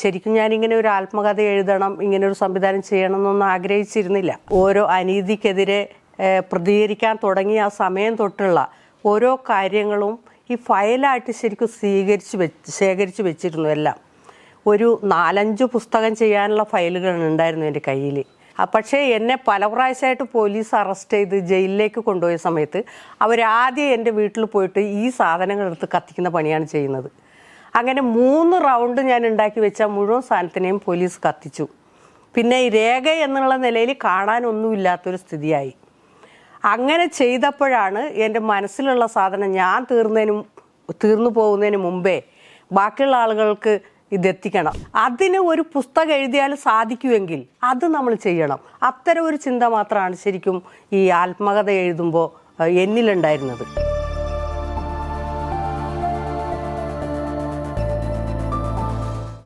ശരിക്കും ഞാനിങ്ങനെ ഒരു ആത്മകഥ എഴുതണം ഇങ്ങനെ ഒരു സംവിധാനം ചെയ്യണം എന്നൊന്നും ആഗ്രഹിച്ചിരുന്നില്ല. ഓരോ അനീതിക്കെതിരെ പ്രതികരിക്കാൻ തുടങ്ങിയ ആ സമയം തൊട്ടുള്ള ഓരോ കാര്യങ്ങളും ഈ ഫയലായിട്ട് ശരിക്കും സ്വീകരിച്ച് വെച്ച് ശേഖരിച്ച് വെച്ചിരുന്നു എല്ലാം. ഒരു നാലഞ്ച് പുസ്തകം ചെയ്യാനുള്ള ഫയലുകൾ ഉണ്ടായിരുന്നു എന്റെ കയ്യിൽ പക്ഷേ എന്നെ പല പ്രാവശ്യമായിട്ട് പോലീസ് അറസ്റ്റ് ചെയ്ത് ജയിലിലേക്ക് കൊണ്ടുപോയ സമയത്ത് അവരാദ്യം എന്റെ വീട്ടിൽ പോയിട്ട് ഈ സാധനങ്ങൾ എടുത്ത് കത്തിക്കുന്ന പണിയാണ് ചെയ്യുന്നത്. അങ്ങനെ മൂന്ന് റൗണ്ട് ഞാൻ ഉണ്ടാക്കി വെച്ച മുഴുവൻ സാധനത്തിനെയും പോലീസ് കത്തിച്ചു. പിന്നെ ഈ രേഖ എന്നുള്ള നിലയിൽ കാണാനൊന്നുമില്ലാത്തൊരു സ്ഥിതിയായി. അങ്ങനെ ചെയ്തപ്പോഴാണ് എന്റെ മനസ്സിലുള്ള സാധനം ഞാൻ തീർന്നതിനും തീർന്നു പോകുന്നതിന് മുമ്പേ ബാക്കിയുള്ള ആളുകൾക്ക് ഇതെത്തിക്കണം. അതിന് ഒരു പുസ്തകം എഴുതിയാൽ സാധിക്കുമെങ്കിൽ അത് നമ്മൾ ചെയ്യണം. അത്തരം ഒരു ചിന്ത മാത്രമാണ് ശരിക്കും ഈ ആത്മകഥ എഴുതുമ്പോൾ എന്നിലുണ്ടായിരുന്നത്.